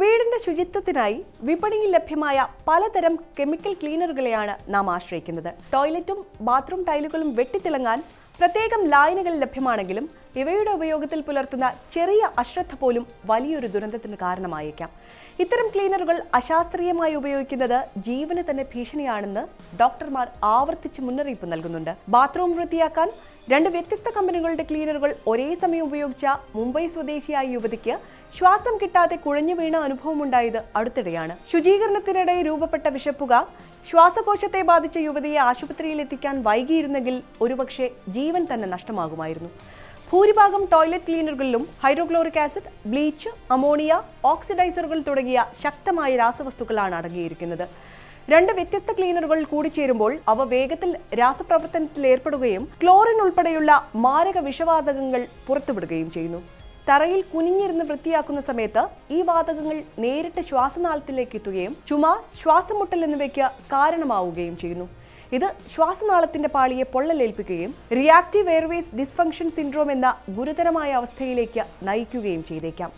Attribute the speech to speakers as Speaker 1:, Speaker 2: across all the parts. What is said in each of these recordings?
Speaker 1: വീടിന്റെ ശുചിത്വത്തിനായി വിപണിയിൽ ലഭ്യമായ പലതരം കെമിക്കൽ ക്ലീനറുകളെയാണ് നാം ആശ്രയിക്കുന്നത്. ടോയ്ലറ്റും ബാത്റൂം ടൈലുകളും വെട്ടിത്തിളങ്ങാൻ പ്രത്യേകം ലായനികൾ ലഭ്യമാണെങ്കിലും ഇവയുടെ ഉപയോഗത്തിൽ പുലർത്തുന്ന ചെറിയ അശ്രദ്ധ പോലും വലിയൊരു ദുരന്തത്തിന് കാരണമായേക്കാം. ഇത്തരം ക്ലീനറുകൾ അശാസ്ത്രീയമായി ഉപയോഗിക്കുന്നത് ജീവന് തന്നെ ഭീഷണിയാണെന്ന് ഡോക്ടർമാർ ആവർത്തിച്ച് മുന്നറിയിപ്പ് നൽകുന്നുണ്ട്. ബാത്റൂം വൃത്തിയാക്കാൻ രണ്ട് വ്യത്യസ്ത കമ്പനികളുടെ ക്ലീനറുകൾ ഒരേ സമയം ഉപയോഗിച്ച മുംബൈ സ്വദേശിയായ യുവതിക്ക് ശ്വാസം കിട്ടാതെ കുഴഞ്ഞു വീണ അനുഭവമുണ്ടായത് അടുത്തിടെയാണ്. ശുചീകരണത്തിനിടെ രൂപപ്പെട്ട വിഷപ്പുക ശ്വാസകോശത്തെ ബാധിച്ച യുവതിയെ ആശുപത്രിയിൽ എത്തിക്കാൻ വൈകിയിരുന്നെങ്കിൽ ഒരുപക്ഷെ ജീവൻ തന്നെ നഷ്ടമാകുമായിരുന്നു. ഭൂരിഭാഗം ടോയ്ലറ്റ് ക്ലീനറുകളിലും ഹൈഡ്രോക്ലോറിക് ആസിഡ് ബ്ലീച്ച് അമോണിയ ഓക്സിഡൈസറുകൾ തുടങ്ങിയ ശക്തമായ രാസവസ്തുക്കളാണ് അടങ്ങിയിരിക്കുന്നത്. രണ്ട് വ്യത്യസ്ത ക്ലീനറുകൾ കൂടിച്ചേരുമ്പോൾ അവ വേഗത്തിൽ രാസപ്രവർത്തനത്തിൽ ഏർപ്പെടുകയും ക്ലോറിൻ ഉൾപ്പെടെയുള്ള മാരക വിഷവാതകങ്ങൾ പുറത്തുവിടുകയും ചെയ്യുന്നു. തറയിൽ കുനിഞ്ഞിരുന്ന് വൃത്തിയാക്കുന്ന സമയത്ത് ഈ വാതകങ്ങൾ നേരിട്ട് ശ്വാസനാളത്തിലേക്ക് എത്തുകയും ചുമ ശ്വാസമുട്ടൽ എന്നിവയ്ക്ക് കാരണമാവുകയും ചെയ്യുന്നു. ഇത് ശ്വാസനാളത്തിന്റെ പാളിയെ പൊള്ളലേൽപ്പിക്കുകയും റിയാക്റ്റീവ് എയർവേസ് ഡിസ്ഫങ്ഷൻ സിൻഡ്രോം എന്ന ഗുരുതരമായ അവസ്ഥയിലേക്ക് നയിക്കുകയും ചെയ്തേക്കാം.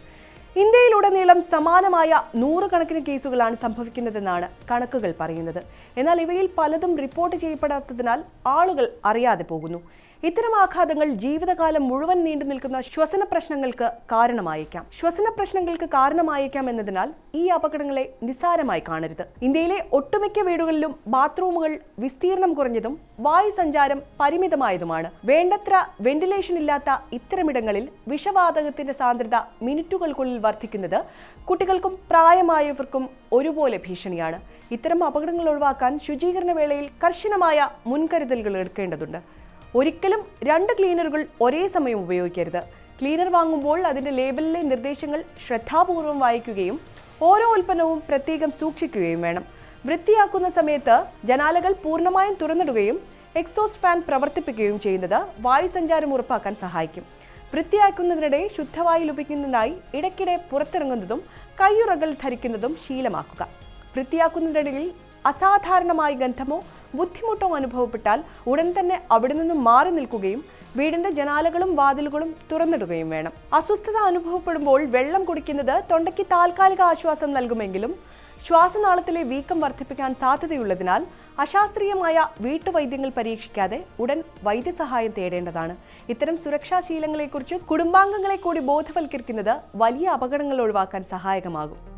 Speaker 1: ഇന്ത്യയിലുടനീളം സമാനമായ നൂറുകണക്കിന് കേസുകളാണ് സംഭവിക്കുന്നതെന്നാണ് കണക്കുകൾ പറയുന്നത്. എന്നാൽ ഇവയിൽ പലതും റിപ്പോർട്ട് ചെയ്യപ്പെടാത്തതിനാൽ ആളുകൾ അറിയാതെ പോകുന്നു. ഇത്തരം ആഘാതങ്ങൾ ജീവിതകാലം മുഴുവൻ നീണ്ടു നിൽക്കുന്ന ശ്വസന പ്രശ്നങ്ങൾക്ക് കാരണമായേക്കാം. ശ്വസന പ്രശ്നങ്ങൾക്ക് കാരണമായേക്കാം എന്നതിനാൽ ഈ അപകടങ്ങളെ നിസ്സാരമായി കാണരുത്. ഇന്ത്യയിലെ ഒട്ടുമിക്ക വീടുകളിലും ബാത്റൂമുകൾ വിസ്തീർണം കുറഞ്ഞതും വായു സഞ്ചാരം പരിമിതമായതുമാണ്. വേണ്ടത്ര വെന്റിലേഷൻ ഇല്ലാത്ത ഇത്തരമിടങ്ങളിൽ വിഷവാതകത്തിന്റെ സാന്ദ്രത മിനിറ്റുകൾക്കുള്ളിൽ വർദ്ധിക്കുന്നത് കുട്ടികൾക്കും പ്രായമായവർക്കും ഒരുപോലെ ഭീഷണിയാണ്. ഇത്തരം അപകടങ്ങൾ ഒഴിവാക്കാൻ ശുചീകരണ വേളയിൽ കർശനമായ മുൻകരുതലുകൾ എടുക്കേണ്ടതുണ്ട്. ഒരിക്കലും രണ്ട് ക്ലീനറുകൾ ഒരേ സമയം ഉപയോഗിക്കരുത്. ക്ലീനർ വാങ്ങുമ്പോൾ അതിന്റെ ലേബലിലെ നിർദ്ദേശങ്ങൾ ശ്രദ്ധാപൂർവം വായിക്കുകയും ഓരോ ഉൽപ്പന്നവും പ്രത്യേകം സൂക്ഷിക്കുകയും വേണം. വൃത്തിയാക്കുന്ന സമയത്ത് ജനാലകൾ പൂർണമായും തുറന്നിടുകയും എക്സോസ് ഫാൻ പ്രവർത്തിപ്പിക്കുകയും ചെയ്യുന്നത് വായുസഞ്ചാരം ഉറപ്പാക്കാൻ സഹായിക്കും. വൃത്തിയാക്കുന്നതിനിടെ ശുദ്ധവായു ലഭിക്കുന്നതിനായി ഇടയ്ക്കിടെ പുറത്തിറങ്ങുന്നതും കയ്യുറകൾ ധരിക്കുന്നതും ശീലമാക്കുക. വൃത്തിയാക്കുന്നതിനിടയിൽ അസാധാരണമായ ഗന്ധമോ ബുദ്ധിമുട്ടോ അനുഭവപ്പെട്ടാൽ ഉടൻ തന്നെ അവിടെ നിന്നും മാറി നിൽക്കുകയും വീടിന്റെ ജനാലകളും വാതിലുകളും തുറന്നിടുകയും വേണം. അസ്വസ്ഥത അനുഭവപ്പെടുമ്പോൾ വെള്ളം കുടിക്കുന്നത് തൊണ്ടയ്ക്ക് താൽക്കാലിക ആശ്വാസം നൽകുമെങ്കിലും ശ്വാസനാളത്തിലെ വീക്കം വർദ്ധിപ്പിക്കാൻ സാധ്യതയുള്ളതിനാൽ അശാസ്ത്രീയമായ വീട്ടുവൈദ്യങ്ങൾ പരീക്ഷിക്കാതെ ഉടൻ വൈദ്യസഹായം തേടേണ്ടതാണ്. ഇത്തരം സുരക്ഷാ ശീലങ്ങളെക്കുറിച്ച് കുടുംബാംഗങ്ങളെ കൂടി ബോധവൽക്കരിക്കുന്നത് വലിയ അപകടങ്ങൾ ഒഴിവാക്കാൻ സഹായകമാകും.